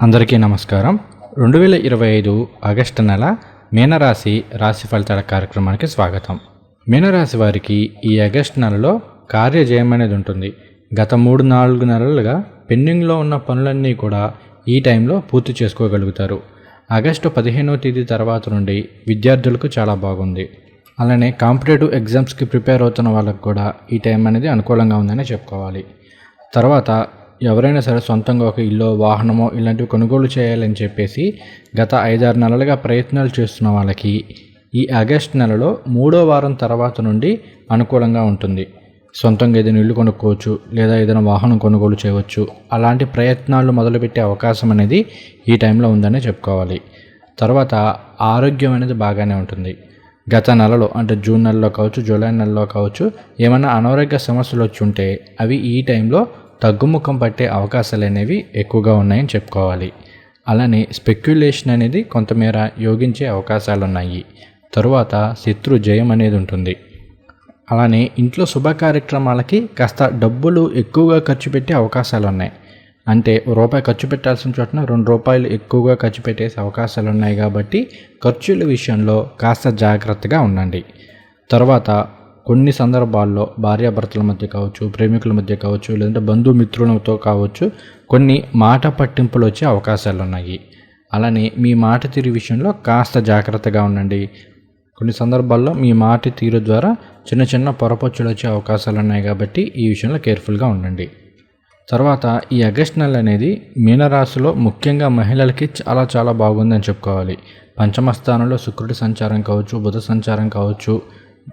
అందరికీ నమస్కారం. రెండు వేల ఇరవై ఐదు ఆగస్టు నెల మీనరాశి రాశి ఫలితాల కార్యక్రమానికి స్వాగతం. మీనరాశి వారికి ఈ ఆగస్టు నెలలో కార్యజయం అనేది ఉంటుంది. గత మూడు నాలుగు నెలలుగా పెండింగ్లో ఉన్న పనులన్నీ కూడా ఈ టైంలో పూర్తి చేసుకోగలుగుతారు. ఆగస్టు పదిహేనవ తేదీ తర్వాత నుండి విద్యార్థులకు చాలా బాగుంది. అలానే కాంపిటేటివ్ ఎగ్జామ్స్కి ప్రిపేర్ అవుతున్న వాళ్ళకు కూడా ఈ టైం అనేది అనుకూలంగా ఉందని చెప్పుకోవాలి. తర్వాత ఎవరైనా సరే సొంతంగా ఒక ఇల్లు వాహనమో ఇలాంటివి కొనుగోలు చేయాలని చెప్పేసి గత ఐదారు నెలలుగా ప్రయత్నాలు చేస్తున్న వాళ్ళకి ఈ ఆగస్ట్ నెలలో మూడో వారం తర్వాత నుండి అనుకూలంగా ఉంటుంది. సొంతంగా ఏదైనా ఇల్లు కొనుక్కోవచ్చు లేదా ఏదైనా వాహనం కొనుగోలు చేయవచ్చు. అలాంటి ప్రయత్నాలు మొదలుపెట్టే అవకాశం అనేది ఈ టైంలో ఉందని చెప్పుకోవాలి. తర్వాత ఆరోగ్యం అనేది బాగానే ఉంటుంది. గత నెలలో అంటే జూన్ నెలలో కావచ్చు జూలై నెలలో కావచ్చు ఏమైనా అనారోగ్య సమస్యలు వచ్చి ఉంటే అవి ఈ టైంలో తగ్గుముఖం పట్టే అవకాశాలు అనేవి ఎక్కువగా ఉన్నాయని చెప్పుకోవాలి. అలానే స్పెక్యులేషన్ అనేది కొంతమేర యోగించే అవకాశాలు ఉన్నాయి తరువాత శత్రు జయం అనేది ఉంటుంది. అలానే ఇంట్లో శుభ కార్యక్రమాలకి కాస్త డబ్బులు ఎక్కువగా ఖర్చు పెట్టే అవకాశాలు ఉన్నాయి అంటే రూపాయి ఖర్చు పెట్టాల్సిన చోటన రెండు రూపాయలు ఎక్కువగా ఖర్చు పెట్టేసే అవకాశాలు ఉన్నాయి కాబట్టి ఖర్చుల విషయంలో కాస్త జాగ్రత్తగా ఉండండి. తర్వాత కొన్ని సందర్భాల్లో భార్యాభర్తల మధ్య కావచ్చు ప్రేమికుల మధ్య కావచ్చు లేదంటే బంధుమిత్రులతో కావచ్చు కొన్ని మాట పట్టింపులు వచ్చే అవకాశాలు ఉన్నాయి అలానే మీ మాట తీరు విషయంలో కాస్త జాగ్రత్తగా ఉండండి. కొన్ని సందర్భాల్లో మీ మాట తీరు ద్వారా చిన్న చిన్న పొరపచ్చులు వచ్చే అవకాశాలు ఉన్నాయి కాబట్టి ఈ విషయంలో కేర్ఫుల్గా ఉండండి. తర్వాత ఈ అగస్ట్ నెల అనేది మీనరాశిలో ముఖ్యంగా మహిళలకి చాలా చాలా బాగుందని చెప్పుకోవాలి. పంచమ స్థానంలో శుక్రుడి సంచారం కావచ్చు బుధ సంచారం కావచ్చు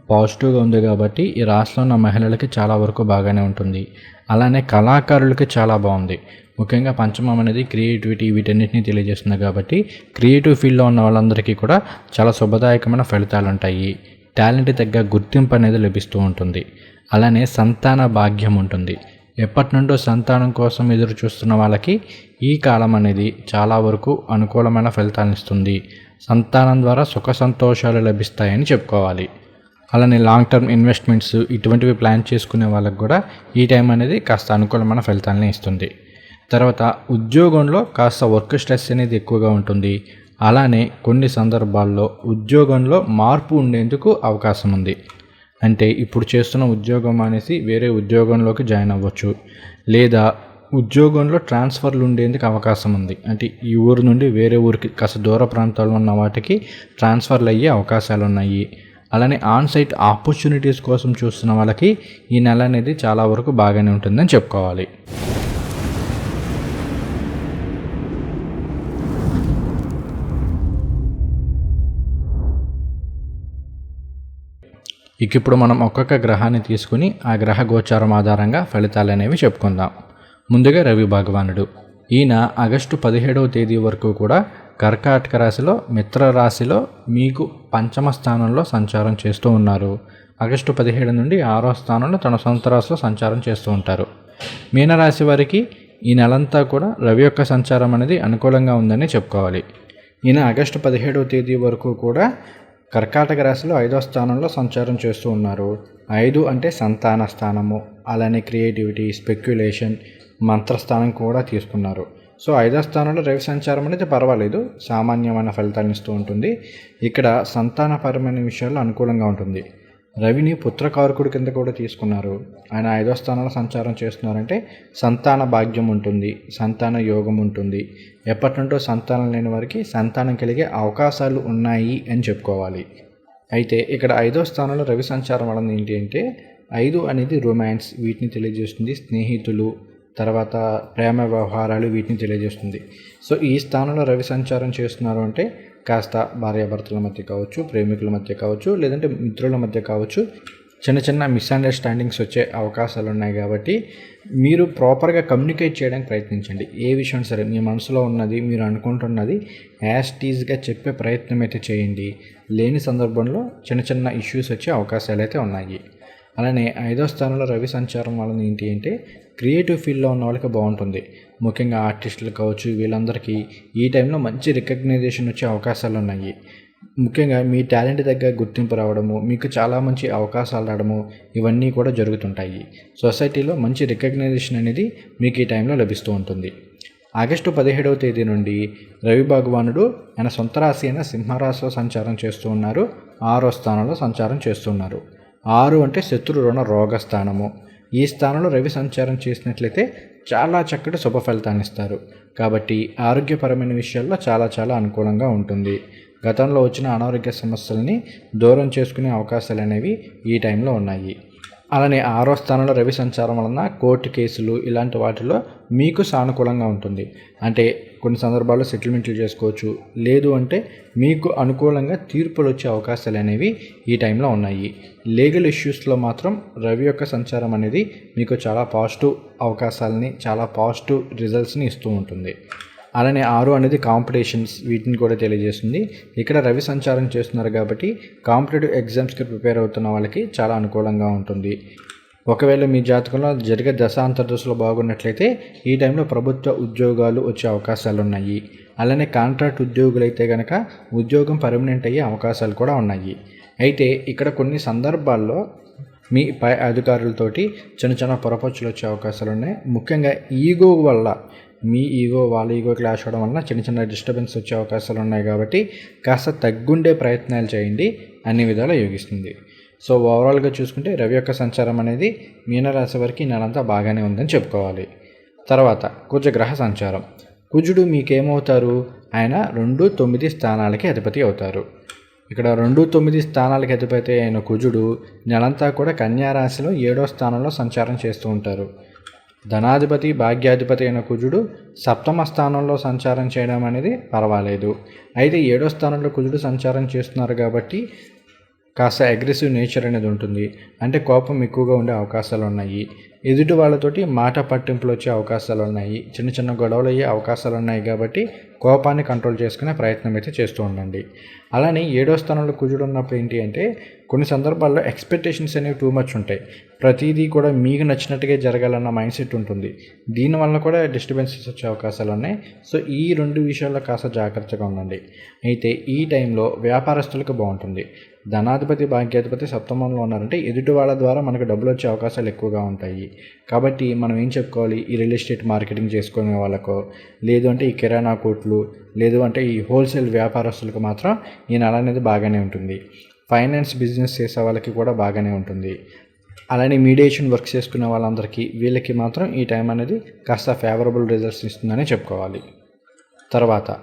పాజిటివ్గా ఉంది కాబట్టి ఈ రాష్ట్రంలో ఉన్న మహిళలకి చాలా వరకు బాగానే ఉంటుంది. అలానే కళాకారులకి చాలా బాగుంది. ముఖ్యంగా పంచమం అనేది క్రియేటివిటీ వీటన్నిటిని తెలియజేస్తుంది కాబట్టి క్రియేటివ్ ఫీల్డ్లో ఉన్న వాళ్ళందరికీ కూడా చాలా శుభదాయకమైన ఫలితాలు ఉంటాయి టాలెంట్ తగ్గ గుర్తింపు అనేది లభిస్తూ ఉంటుంది. అలానే సంతాన భాగ్యం ఉంటుంది. ఎప్పటి నుండో సంతానం కోసం ఎదురు చూస్తున్న వాళ్ళకి ఈ కాలం అనేది చాలా వరకు అనుకూలమైన ఫలితాలను ఇస్తుంది. సంతానం ద్వారా సుఖ సంతోషాలు లభిస్తాయని చెప్పుకోవాలి. అలానే లాంగ్ టర్మ్ ఇన్వెస్ట్మెంట్స్ ఇటువంటివి ప్లాన్ చేసుకునే వాళ్ళకు కూడా ఈ టైం అనేది కాస్త అనుకూలమైన ఫలితాలని ఇస్తుంది. తర్వాత ఉద్యోగంలో కాస్త వర్క్ స్ట్రెస్ అనేది ఎక్కువగా ఉంటుంది. అలానే కొన్ని సందర్భాల్లో ఉద్యోగంలో మార్పు ఉండేందుకు అవకాశం ఉంది. అంటే ఇప్పుడు చేస్తున్న ఉద్యోగం అనేసి వేరే ఉద్యోగంలోకి జాయిన్ అవ్వచ్చు. లేదా ఉద్యోగంలో ట్రాన్స్ఫర్లు ఉండేందుకు అవకాశం ఉంది. అంటే ఈ ఊరు నుండి వేరే ఊరికి కాస్త దూర ప్రాంతాల్లో ఉన్న వాటికి ట్రాన్స్ఫర్లు అయ్యే అవకాశాలు ఉన్నాయి. అలానే ఆన్ సైట్ ఆపర్చునిటీస్ కోసం చూస్తున్న వాళ్ళకి ఈ నెల అనేది చాలా వరకు బాగానే ఉంటుందని చెప్పుకోవాలి. ఇక ఇప్పుడు మనం ఒక్కొక్క గ్రహాన్ని తీసుకుని ఆ గ్రహ గోచారం ఆధారంగా ఫలితాలు అనేవి చెప్పుకుందాం. ముందుగా రవి భగవానుడు. ఈయన ఆగస్టు పదిహేడవ తేదీ వరకు కూడా కర్కాటక రాశిలో మిత్ర రాశిలో మీకు పంచమ స్థానంలో సంచారం చేస్తూ ఉన్నారు. ఆగస్టు పదిహేడు నుండి ఆరో స్థానంలో తన సొంత రాశిలో సంచారం చేస్తూ ఉంటారు. మీనరాశి వారికి ఈ నెలంతా కూడా రవి యొక్క సంచారం అనేది అనుకూలంగా ఉందని చెప్పుకోవాలి. ఈయన ఆగస్టు పదిహేడవ తేదీ వరకు కూడా కర్కాటక రాశిలో ఐదో స్థానంలో సంచారం చేస్తూ ఉన్నారు. ఐదు అంటే సంతాన స్థానము అలానే క్రియేటివిటీ స్పెక్యులేషన్ మంత్రస్థానం కూడా తీసుకున్నారు. సో ఐదో స్థానంలో రవి సంచారం అనేది పర్వాలేదు. సామాన్యమైన ఫలితాలను ఇస్తూ ఉంటుంది. ఇక్కడ సంతానపరమైన విషయాల్లో అనుకూలంగా ఉంటుంది. రవిని పుత్రకారకుడి కింద కూడా తీసుకున్నారు. ఆయన ఐదో స్థానంలో సంచారం చేస్తున్నారంటే సంతాన భాగ్యం ఉంటుంది సంతాన యోగం ఉంటుంది. ఎప్పటి నుండో సంతానం లేని వారికి సంతానం కలిగే అవకాశాలు ఉన్నాయి అని చెప్పుకోవాలి. అయితే ఇక్కడ ఐదో స్థానంలో రవి సంచారం వలన ఏంటి అంటే ఐదు అనేది రొమాన్స్ వీటిని తెలియజేస్తుంది. స్నేహితులు తర్వాత ప్రేమ వ్యవహారాలు వీటిని తెలియజేస్తుంది. సో ఈ స్థానంలో రవి సంచారం చేస్తున్నారు అంటే కాస్త భార్యాభర్తల మధ్య కావచ్చు ప్రేమికుల మధ్య కావచ్చు లేదంటే మిత్రుల మధ్య కావచ్చు చిన్న చిన్న మిస్అండర్స్టాండింగ్స్ వచ్చే అవకాశాలు ఉన్నాయి కాబట్టి మీరు ప్రాపర్గా కమ్యూనికేట్ చేయడానికి ప్రయత్నించండి. ఏ విషయం సరే మీ మనసులో ఉన్నది మీరు అనుకుంటున్నది యాస్టీజ్గా చెప్పే ప్రయత్నం అయితే చేయండి. లేని సందర్భంలో చిన్న చిన్న ఇష్యూస్ వచ్చే అవకాశాలు అయితే ఉన్నాయి. అలానే ఐదో స్థానంలో రవి సంచారం వలన ఏంటి అంటే క్రియేటివ్ ఫీల్డ్లో ఉన్న వాళ్ళకి బాగుంటుంది. ముఖ్యంగా ఆర్టిస్టులు కావచ్చు వీళ్ళందరికీ ఈ టైంలో మంచి రికగ్నైజేషన్ వచ్చే అవకాశాలు ఉన్నాయి. ముఖ్యంగా మీ టాలెంట్ దగ్గర గుర్తింపు రావడము మీకు చాలా మంచి అవకాశాలు రావడము ఇవన్నీ కూడా జరుగుతుంటాయి. సొసైటీలో మంచి రికగ్నైజేషన్ అనేది మీకు ఈ టైంలో లభిస్తూ ఉంటుంది. ఆగస్టు పదిహేడవ తేదీ నుండి రవి భగవానుడు ఆయన సొంత రాశి అయిన సింహరాశిలో సంచారం చేస్తూ ఉన్నారు. ఆరో స్థానంలో సంచారం చేస్తున్నారు ఆరు అంటే శత్రు రుణ రోగ స్థానము ఈ స్థానంలో రవి సంచారం చేసినట్లయితే చాలా చక్కటి శుభ ఫలితాన్ని ఇస్తారు. కాబట్టి ఆరోగ్యపరమైన విషయాల్లో చాలా చాలా అనుకూలంగా ఉంటుంది. గతంలో వచ్చిన అనారోగ్య సమస్యల్ని దూరం చేసుకునే అవకాశాలు అనేవి ఈ టైంలో ఉన్నాయి. అలానే ఆరో స్థానంలో రవి సంచారం వలన కోర్టు కేసులు ఇలాంటి వాటిలో మీకు సానుకూలంగా ఉంటుంది. అంటే కొన్ని సందర్భాల్లో సెటిల్మెంట్లు చేసుకోవచ్చు. లేదు అంటే మీకు అనుకూలంగా తీర్పులు వచ్చే అవకాశాలు అనేవి ఈ టైంలో ఉన్నాయి. లీగల్ ఇష్యూస్లో మాత్రం రవి యొక్క సంచారం అనేది మీకు చాలా పాజిటివ్ అవకాశాలని చాలా పాజిటివ్ రిజల్ట్స్ని ఇస్తూ ఉంటుంది. అలానే ఆరు అనేది కాంపిటీషన్స్ వీటిని కూడా తెలియజేస్తుంది. ఇక్కడ రవి సంచారం చేస్తున్నారు కాబట్టి కాంపిటేటివ్ ఎగ్జామ్స్కి ప్రిపేర్ అవుతున్న వాళ్ళకి చాలా అనుకూలంగా ఉంటుంది. ఒకవేళ మీ జాతకంలో జరిగే దశాంతర దశలు బాగున్నట్లయితే ఈ టైంలో ప్రభుత్వ ఉద్యోగాలు వచ్చే అవకాశాలు ఉన్నాయి. అలానే కాంట్రాక్ట్ ఉద్యోగులు అయితే కనుక ఉద్యోగం పర్మనెంట్ అయ్యే అవకాశాలు కూడా ఉన్నాయి. అయితే ఇక్కడ కొన్ని సందర్భాల్లో మీ పై అధికారులతోటి చిన్న చిన్న పొరపచ్చులు వచ్చే అవకాశాలు ఉన్నాయి. ముఖ్యంగా ఈగో వల్ల మీ ఈగో వాళ్ళ ఈగో క్లాష్ అవ్వడం వలన చిన్న చిన్న డిస్టర్బెన్స్ వచ్చే అవకాశాలు ఉన్నాయి కాబట్టి కాస్త తగ్గుండే ప్రయత్నాలు చేయండి. అన్ని విధాలా యోగిస్తుంది. సో ఓవరాల్గా చూసుకుంటే రవి యొక్క సంచారం అనేది మీనరాశి వారికి నెలంతా బాగానే ఉందని చెప్పుకోవాలి. తర్వాత కుజగ్రహ సంచారం. కుజుడు మీకేమవుతారు? ఆయన రెండు తొమ్మిది స్థానాలకి అధిపతి అవుతారు. ఇక్కడ రెండు తొమ్మిది స్థానాలకి అధిపతి అయిన కుజుడు నెలంతా కూడా కన్యారాశిలో ఏడో స్థానంలో సంచారం చేస్తూ ఉంటారు. ధనాధిపతి భాగ్యాధిపతి అయిన కుజుడు సప్తమ స్థానంలో సంచారం చేయడం అనేది పర్వాలేదు. అయితే ఏడో స్థానంలో కుజుడు సంచారం చేస్తున్నారు కాబట్టి కాస్త అగ్రెసివ్ నేచర్ అనేది ఉంటుంది. అంటే కోపం ఎక్కువగా ఉండే అవకాశాలు ఉన్నాయి. ఎదుటి వాళ్ళతోటి మాట పట్టింపులు వచ్చే అవకాశాలు ఉన్నాయి. చిన్న చిన్న గొడవలు అయ్యే అవకాశాలు ఉన్నాయి కాబట్టి కోపాన్ని కంట్రోల్ చేసుకునే ప్రయత్నం అయితే చేస్తూ ఉండండి. అలానే ఏడో స్థానంలో కుజుడు ఉన్నప్పుడు ఏంటి అంటే కొన్ని సందర్భాల్లో ఎక్స్పెక్టేషన్స్ అనేవి టూ మచ్ ఉంటాయి. ప్రతిదీ కూడా మీకు నచ్చినట్టుగా జరగాలన్న మైండ్ సెట్ ఉంటుంది. దీనివల్ల కూడా డిస్టర్బెన్సెస్ వచ్చే అవకాశాలు ఉన్నాయి. సో ఈ రెండు విషయాల్లో కాస్త జాగ్రత్తగా ఉండండి. అయితే ఈ టైంలో వ్యాపారస్తులకు బాగుంటుంది. ధనాధిపతి భాగ్యాధిపతి సప్తమంలో ఉన్నారంటే ఎదుటి వాళ్ళ ద్వారా మనకు డబ్బులు వచ్చే అవకాశాలు ఎక్కువగా ఉంటాయి. కాబట్టి మనం ఏం చెప్పుకోవాలి? ఈ రియల్ ఎస్టేట్ మార్కెటింగ్ చేసుకునే వాళ్ళకో లేదు అంటే ఈ కిరాణా కోట్లు లేదు అంటే ఈ హోల్సేల్ వ్యాపారస్తులకు మాత్రం ఈ నెల అనేది బాగానే ఉంటుంది. ఫైనాన్స్ బిజినెస్ చేసే వాళ్ళకి కూడా బాగానే ఉంటుంది. అలానే మీడియేషన్ వర్క్ చేసుకునే వాళ్ళందరికీ వీళ్ళకి మాత్రం ఈ టైం అనేది కాస్త ఫేవరబుల్ రిజల్ట్స్ ఇస్తుందని చెప్పుకోవాలి. తర్వాత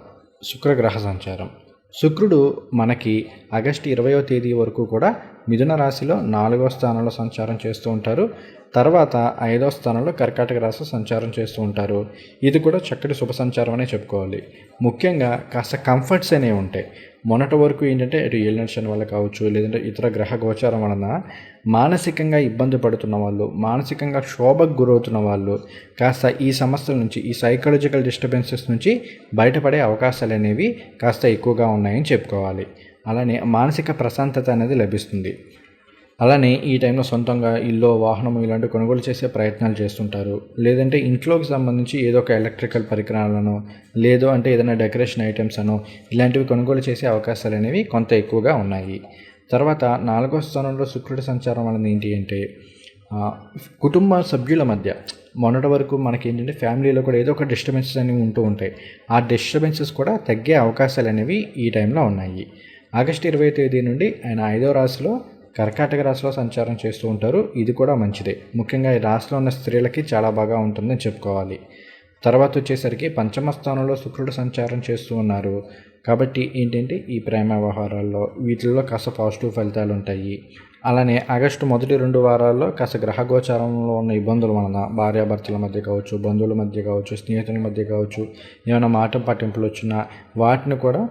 శుక్రగ్రహ సంచారం. శుక్రుడు మనకి ఆగస్టు ఇరవయో తేదీ వరకు కూడా మిథున రాశిలో నాలుగో స్థానంలో సంచారం చేస్తూ ఉంటారు. తర్వాత ఐదో స్థానంలో కర్కాటక రాశి సంచారం చేస్తూ ఉంటారు. ఇది కూడా చక్కటి శుభ సంచారం అనే చెప్పుకోవాలి. ముఖ్యంగా కాస్త కంఫర్ట్స్ అనేవి ఉంటాయి మొన్నటి వరకు ఏంటంటే ఇటు ఏలినర్షన్ వల్ల కావచ్చు లేదంటే ఇతర గ్రహ గోచారం వలన మానసికంగా ఇబ్బంది పడుతున్న వాళ్ళు మానసికంగా శోభకు గురవుతున్న వాళ్ళు కాస్త ఈ సమస్యల నుంచి ఈ సైకలాజికల్ డిస్టర్బెన్సెస్ నుంచి బయటపడే అవకాశాలు అనేవి కాస్త ఎక్కువగా ఉన్నాయని చెప్పుకోవాలి. అలానే మానసిక ప్రశాంతత అనేది లభిస్తుంది. అలానే ఈ టైంలో సొంతంగా ఇల్లు వాహనం ఇలాంటి కొనుగోలు చేసే ప్రయత్నాలు చేస్తుంటారు. లేదంటే ఇంట్లోకి సంబంధించి ఏదో ఒక ఎలక్ట్రికల్ పరికరాలను లేదో అంటే ఏదైనా డెకరేషన్ ఐటమ్స్ అనో ఇలాంటివి కొనుగోలు చేసే అవకాశాలు అనేవి కొంత ఎక్కువగా ఉన్నాయి. తర్వాత నాలుగో స్థానంలో శుక్రుడి సంచారం అనేది ఏంటి అంటే కుటుంబ సభ్యుల మధ్య మొన్నటి వరకు మనకి ఏంటంటే ఫ్యామిలీలో కూడా ఏదో ఒక డిస్టర్బెన్సెస్ అనేవి ఉంటూ ఉంటాయి. ఆ డిస్టర్బెన్సెస్ కూడా తగ్గే అవకాశాలు అనేవి ఈ టైంలో ఉన్నాయి. ఆగస్టు ఇరవై తేదీ నుండి ఆయన ఐదో రాశిలో కర్కాటక రాశిలో సంచారం చేస్తూ ఉంటారు. ఇది కూడా మంచిదే. ముఖ్యంగా ఈ రాశిలో ఉన్న స్త్రీలకి చాలా బాగా ఉంటుందని చెప్పుకోవాలి. తర్వాత వచ్చేసరికి పంచమ స్థానంలో శుక్రుడు సంచారం చేస్తూ ఉన్నారు. కాబట్టి ఏంటంటే ఈ ప్రేమ వ్యవహారాల్లో వీటిల్లో కాస్త పాజిటివ్ ఫలితాలు ఉంటాయి. అలానే ఆగస్టు మొదటి రెండు వారాల్లో కాస్త గ్రహగోచారంలో ఉన్న ఇబ్బందుల వలన భార్యాభర్తల మధ్య కావచ్చు బంధువుల మధ్య కావచ్చు స్నేహితుల మధ్య కావచ్చు ఏమైనా మాట పట్టింపులు వచ్చినా వాటిని కూడా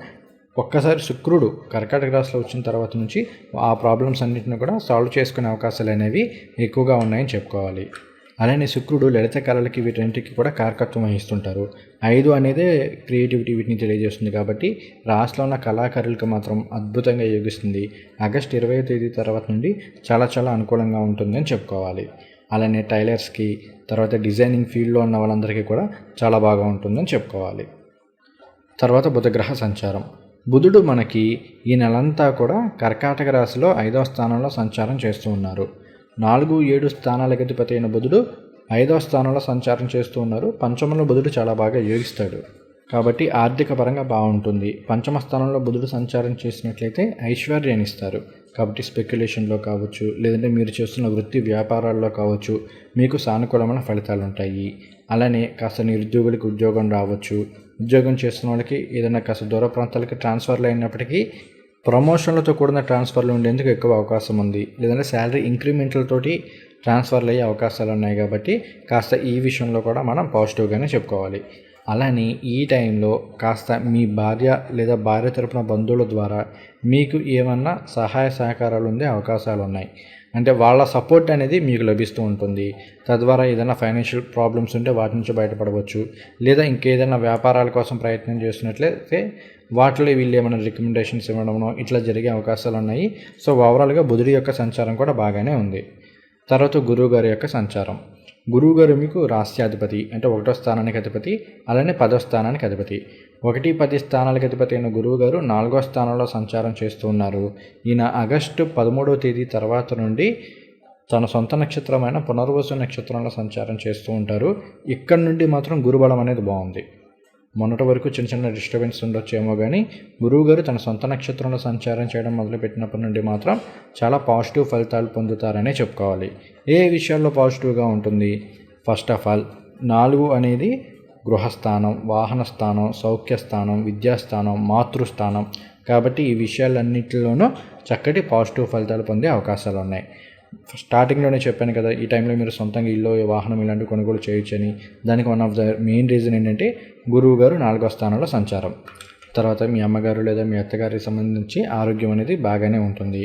ఒక్కసారి శుక్రుడు కర్కాటక రాశిలో వచ్చిన తర్వాత నుంచి ఆ ప్రాబ్లమ్స్ అన్నింటిని కూడా సాల్వ్ చేసుకునే అవకాశాలు అనేవి ఎక్కువగా ఉన్నాయని చెప్పుకోవాలి. అలానే శుక్రుడు లలిత కళలకి వీటన్నిటికి కూడా కారకత్వం వహిస్తుంటారు. ఐదు అనేదే క్రియేటివిటీ వీటిని తెలియజేస్తుంది కాబట్టి రాష్ట్రంలో ఉన్న కళాకారులకు మాత్రం అద్భుతంగా యోగిస్తుంది. ఆగస్ట్ ఇరవై తేదీ తర్వాత నుండి చాలా చాలా అనుకూలంగా ఉంటుందని చెప్పుకోవాలి. అలానే టైలర్స్కి తర్వాత డిజైనింగ్ ఫీల్డ్లో ఉన్న వాళ్ళందరికీ కూడా చాలా బాగా ఉంటుందని చెప్పుకోవాలి. తర్వాత బుధగ్రహ సంచారం. బుధుడు మనకి ఈ నెలంతా కూడా కర్కాటక రాశిలో ఐదవ స్థానంలో సంచారం చేస్తూ ఉన్నారు. నాలుగు ఏడు స్థానాలకు అధిపతి అయిన బుధుడు ఐదవ స్థానంలో సంచారం చేస్తూ ఉన్నారు. పంచమంలో బుధుడు చాలా బాగా యోగిస్తాడు. కాబట్టి ఆర్థిక పరంగా బాగుంటుంది. పంచమ స్థానంలో బుధుడు సంచారం చేసినట్లయితే ఐశ్వర్యాన్ని ఇస్తారు కాబట్టి స్పెక్యులేషన్లో కావచ్చు లేదంటే మీరు చేస్తున్న వృత్తి వ్యాపారాల్లో కావచ్చు మీకు సానుకూలమైన ఫలితాలు ఉంటాయి అలానే కాస్త నిరుద్యోగులకు ఉద్యోగం రావచ్చు. ఉద్యోగం చేస్తున్న వాళ్ళకి ఏదైనా కాస్త దూర ప్రాంతాలకి ట్రాన్స్ఫర్లు అయినప్పటికీ ప్రమోషన్లతో కూడిన ట్రాన్స్ఫర్లు ఉండేందుకు ఎక్కువ అవకాశం ఉంది. లేదంటే శాలరీ ఇంక్రిమెంట్లతోటి ట్రాన్స్ఫర్లు అయ్యే అవకాశాలు ఉన్నాయి కాబట్టి కాస్త ఈ విషయంలో కూడా మనం పాజిటివ్గానే చెప్పుకోవాలి. అలానే ఈ టైంలో కాస్త మీ భార్య లేదా భార్య తరపున బంధువుల ద్వారా మీకు ఏమన్నా సహాయ సహకారాలు ఉండే అవకాశాలు ఉన్నాయి. అంటే వాళ్ళ సపోర్ట్ అనేది మీకు లభిస్తూ ఉంటుంది. తద్వారా ఏదైనా ఫైనాన్షియల్ ప్రాబ్లమ్స్ ఉంటే వాటి నుంచి బయటపడవచ్చు. లేదా ఇంకేదైనా వ్యాపారాల కోసం ప్రయత్నం చేస్తున్నట్లయితే వాటిలో వీళ్ళు ఏమైనా రికమెండేషన్స్ ఇవ్వడమో ఇట్లా జరిగే అవకాశాలు ఉన్నాయి. సో ఓవరాల్గా బుధుడి యొక్క సంచారం కూడా బాగానే ఉంది. తర్వాత గురువు గారి యొక్క సంచారం. గురువుగారు మీకు రాస్యాధిపతి అంటే ఒకటో స్థానానికి అధిపతి అలానే పదో స్థానానికి అధిపతి. ఒకటి పది స్థానాలకు అధిపతి అయిన గురువు గారు నాలుగో స్థానంలో సంచారం చేస్తూ ఉన్నారు. ఈయన ఆగస్టు పదమూడవ తేదీ తర్వాత నుండి తన సొంత నక్షత్రమైన పునర్వసు నక్షత్రంలో సంచారం చేస్తూ ఉంటారు. ఇక్కడ నుండి మాత్రం గురుబలం అనేది బాగుంది. మొన్నటి వరకు చిన్న చిన్న డిస్టర్బెన్స్ ఉండొచ్చేమో కానీ గురువుగారు తన సొంత నక్షత్రంలో సంచారం చేయడం మొదలుపెట్టినప్పటి నుండి మాత్రం చాలా పాజిటివ్ ఫలితాలు పొందుతారనే చెప్పుకోవాలి. ఏ విషయాల్లో పాజిటివ్గా ఉంటుంది? ఫస్ట్ ఆఫ్ ఆల్ నాలుగు అనేది గృహస్థానం వాహన స్థానం సౌఖ్య స్థానం విద్యాస్థానం మాతృస్థానం. కాబట్టి ఈ విషయాలన్నింటిలోనూ చక్కటి పాజిటివ్ ఫలితాలు పొందే అవకాశాలు ఉన్నాయి స్టార్టింగ్లోనే చెప్పాను కదా ఈ టైంలో మీరు సొంతంగా ఇల్లు వాహనం ఇలాంటివి కొనుగోలు చేయొచ్చని. దానికి one of the main reason ఏంటంటే గురువు గారు నాలుగో స్థానంలో సంచారం. తర్వాత మీ అమ్మగారు లేదా మీ అత్తగారికి సంబంధించి ఆరోగ్యం అనేది బాగానే ఉంటుంది.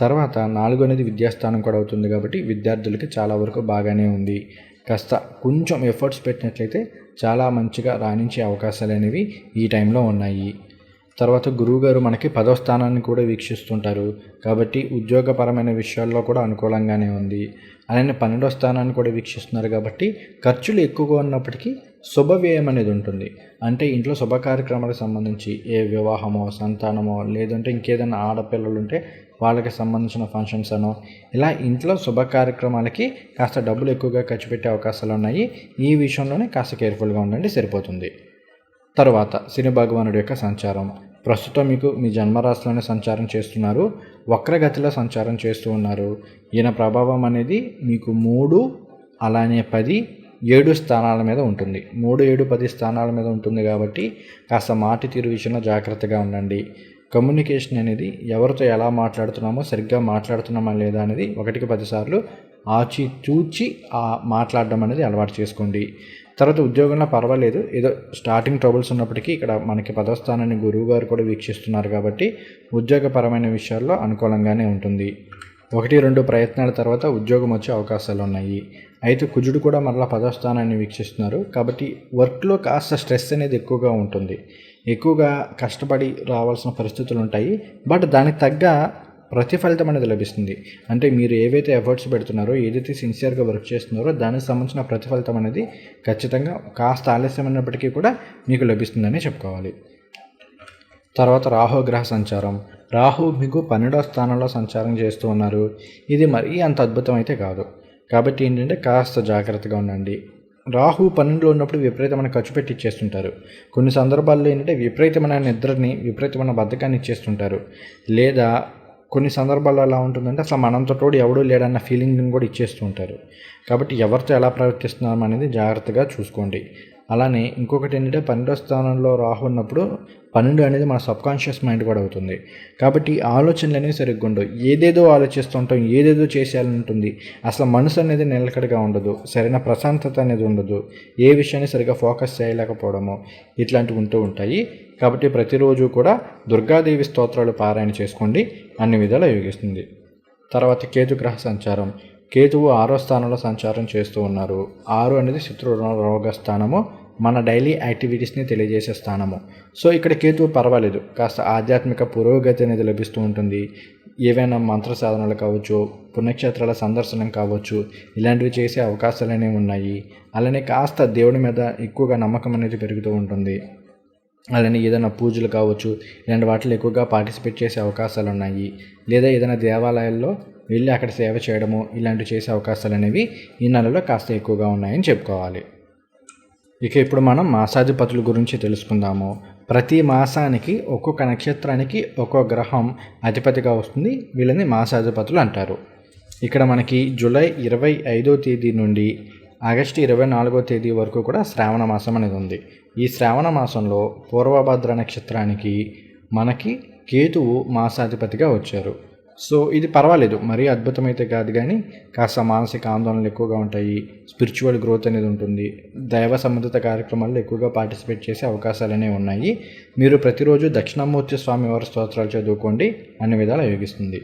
తర్వాత నాలుగు అనేది విద్యాస్థానం కూడా అవుతుంది కాబట్టి విద్యార్థులకి చాలా వరకు బాగానే ఉంది. కాస్త కొంచెం ఎఫర్ట్స్ పెట్టినట్లయితే చాలా మంచిగా రాణించే అవకాశాలు అనేవి ఈ టైంలో ఉన్నాయి. తర్వాత గురువుగారు మనకి పదో స్థానాన్ని కూడా వీక్షిస్తుంటారు. కాబట్టి ఉద్యోగపరమైన విషయాల్లో కూడా అనుకూలంగానే ఉంది. అలానే పన్నెండో స్థానాన్ని కూడా వీక్షిస్తున్నారు కాబట్టి ఖర్చులు ఎక్కువగా ఉన్నప్పటికీ శుభవ్యయం అనేది ఉంటుంది. అంటే ఇంట్లో శుభ కార్యక్రమాలకు సంబంధించి ఏ వివాహమో సంతానమో లేదంటే ఇంకేదైనా ఆడపిల్లలు ఉంటే వాళ్ళకి సంబంధించిన ఫంక్షన్స్ అనో ఇలా ఇంట్లో శుభ కార్యక్రమాలకి కాస్త డబ్బులు ఎక్కువగా ఖర్చు పెట్టే అవకాశాలు ఉన్నాయి. ఈ విషయంలోనే కాస్త కేర్ఫుల్గా ఉండండి సరిపోతుంది. తరువాత శని భగవానుడి యొక్క సంచారం. ప్రస్తుతం మీకు మీ జన్మరాశిలోనే సంచారం చేస్తున్నారు. వక్రగతిలో సంచారం చేస్తూ ఉన్నారు. ఈయన ప్రభావం అనేది మీకు మూడు అలానే పది ఏడు స్థానాల మీద ఉంటుంది. మూడు ఏడు పది స్థానాల మీద ఉంటుంది కాబట్టి కాస్త మాటి తీరు విషయంలో జాగ్రత్తగా ఉండండి. కమ్యూనికేషన్ అనేది ఎవరితో ఎలా మాట్లాడుతున్నామో సరిగ్గా మాట్లాడుతున్నామా లేదా అనేది ఒకటికి పదిసార్లు ఆచి చూచి ఆ మాట్లాడడం అనేది అలవాటు చేసుకోండి. తర్వాత ఉద్యోగంలో పర్వాలేదు. ఏదో స్టార్టింగ్ ట్రబుల్స్ ఉన్నప్పటికీ ఇక్కడ మనకి పదవస్థానాన్ని గురువు గారు కూడా వీక్షిస్తున్నారు కాబట్టి ఉద్యోగపరమైన విషయాల్లో అనుకూలంగానే ఉంటుంది. ఒకటి రెండు ప్రయత్నాల తర్వాత ఉద్యోగం వచ్చే అవకాశాలు ఉన్నాయి. అయితే కుజుడు కూడా మరలా పదస్థానాన్ని వీక్షిస్తున్నారు. కాబట్టి వర్క్లో కాస్త స్ట్రెస్ అనేది ఎక్కువగా ఉంటుంది. ఎక్కువగా కష్టపడి రావాల్సిన పరిస్థితులు ఉంటాయి. బట్ దానికి తగ్గ ప్రతిఫలితం అనేది లభిస్తుంది. అంటే మీరు ఏవైతే ఎఫర్ట్స్ పెడుతున్నారో ఏదైతే సిన్సియర్గా వర్క్ చేస్తున్నారో దానికి సంబంధించిన ప్రతిఫలితం అనేది ఖచ్చితంగా కాస్త ఆలస్యమైనప్పటికీ కూడా మీకు లభిస్తుందని చెప్పుకోవాలి. తర్వాత రాహు గ్రహ సంచారం. రాహు మీకు పన్నెండవ స్థానంలో సంచారం చేస్తూ ఉన్నారు. ఇది మరీ అంత అద్భుతం అయితే కాదు. కాబట్టి ఏంటంటే కాస్త జాగ్రత్తగా ఉండండి. రాహు పన్నెండులో ఉన్నప్పుడు విపరీతమైన ఖర్చు పెట్టి ఇచ్చేస్తుంటారు. కొన్ని సందర్భాల్లో ఏంటంటే విపరీతమైన నిద్రని విపరీతమైన బద్ధకాన్ని ఇచ్చేస్తుంటారు. లేదా కొన్ని సందర్భాల్లో ఎలా ఉంటుందంటే అసలు మనంతో తోడు ఎవడూ లేడన్న ఫీలింగ్ని కూడా ఇచ్చేస్తూ ఉంటారు. కాబట్టి ఎవరితో ఎలా ప్రవర్తిస్తున్నాం అనేది జాగ్రత్తగా చూసుకోండి. అలానే ఇంకొకటి ఏంటంటే పన్నెండో స్థానంలో రాహు ఉన్నప్పుడు పన్నెండు అనేది మన సబ్కాన్షియస్ మైండ్ కూడా అవుతుంది. కాబట్టి ఆలోచనలు అనేవి సరిగ్గా ఉండవు. ఏదేదో ఆలోచిస్తుంటాం ఏదేదో చేసేయాలని ఉంటుంది. అసలు మనసు అనేది నిలకడగా ఉండదు. సరైన ప్రశాంతత అనేది ఉండదు. ఏ విషయాన్ని సరిగ్గా ఫోకస్ చేయలేకపోవడము ఇట్లాంటివి ఉంటూ ఉంటాయి. కాబట్టి ప్రతిరోజు కూడా దుర్గాదేవి స్తోత్రాలు పారాయణ చేసుకోండి. అన్ని విధాలు యోగిస్తుంది. తర్వాత కేతుగ్రహ సంచారం. కేతువు ఆరో స్థానంలో సంచారం చేస్తూ ఉన్నారు. ఆరు అనేది శత్రు రోగ స్థానము. మన డైలీ యాక్టివిటీస్ని తెలియజేసే స్థానము. సో ఇక్కడ కేతువు పర్వాలేదు. కాస్త ఆధ్యాత్మిక పురోగతి అనేది లభిస్తూ ఉంటుంది. ఏవైనా మంత్ర సాధనలు కావచ్చు పుణ్యక్షేత్రాల సందర్శనం కావచ్చు ఇలాంటివి చేసే అవకాశాలు అనేవి ఉన్నాయి. అలానే కాస్త దేవుడి మీద ఎక్కువగా నమ్మకం అనేది పెరుగుతూ ఉంటుంది. అలానే ఏదైనా పూజలు కావచ్చు ఇలాంటి వాటిలో ఎక్కువగా పార్టిసిపేట్ చేసే అవకాశాలు ఉన్నాయి లేదా ఏదైనా దేవాలయాల్లో వెళ్ళి అక్కడ సేవ చేయడము ఇలాంటివి చేసే అవకాశాలు అనేవి ఈ నెలలో కాస్త ఎక్కువగా ఉన్నాయని చెప్పుకోవాలి. ఇక ఇప్పుడు మనం మాసాధిపతుల గురించి తెలుసుకుందాము. ప్రతి మాసానికి ఒక్కొక్క నక్షత్రానికి ఒక్కొక్క గ్రహం అధిపతిగా వస్తుంది. వీళ్ళని మాసాధిపతులు అంటారు. ఇక్కడ మనకి జూలై ఇరవై ఐదో తేదీ నుండి ఆగస్టు ఇరవై నాలుగో తేదీ వరకు కూడా శ్రావణ మాసం అనేది ఉంది. ఈ శ్రావణ మాసంలో పూర్వభద్ర నక్షత్రానికి మనకి కేతువు మాసాధిపతిగా వచ్చారు. సో ఇది పర్వాలేదు. మరీ అద్భుతమైతే కాదు కానీ కాస్త మానసిక ఆందోళనలు ఎక్కువగా ఉంటాయి. స్పిరిచువల్ గ్రోత్ అనేది ఉంటుంది. దైవ సంబంధిత కార్యక్రమాల్లో ఎక్కువగా పార్టిసిపేట్ చేసే అవకాశాలు అనేవి ఉన్నాయి. మీరు ప్రతిరోజు దక్షిణామూర్తి స్వామి వారి స్తోత్రాలు చదువుకోండి. అన్ని విధాలు యోగిస్తుంది.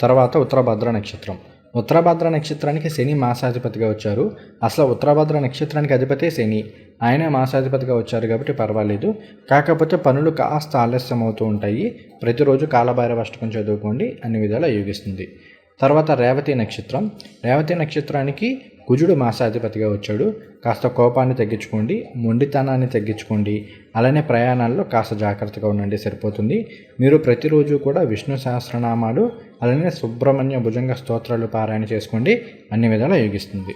తర్వాత ఉత్తర భద్ర నక్షత్రం. ఉత్తరభద్ర నక్షత్రానికి శని మాసాధిపతిగా వచ్చారు. అసలు ఉత్తరభద్ర నక్షత్రానికి అధిపతే శని. ఆయనే మాసాధిపతిగా వచ్చారు కాబట్టి పర్వాలేదు. కాకపోతే పనులు కాస్త ఆలస్యం అవుతూ ఉంటాయి. ప్రతిరోజు కాలభైరవ అష్టకం చదువుకోండి. అన్ని విధాలా యోగిస్తుంది. తర్వాత రేవతి నక్షత్రం. రేవతి నక్షత్రానికి కుజుడు మాసాధిపతిగా వచ్చాడు. కాస్త కోపాన్ని తగ్గించుకోండి మొండితనాన్ని తగ్గించుకోండి. అలానే ప్రయాణాల్లో కాస్త జాగ్రత్తగా ఉండండి సరిపోతుంది. మీరు ప్రతిరోజు కూడా విష్ణు సహస్రనామాలు అలానే సుబ్రహ్మణ్య భుజంగ స్తోత్రాలు పారాయణ చేసుకోండి. అన్ని విధాలా యోగిస్తుంది.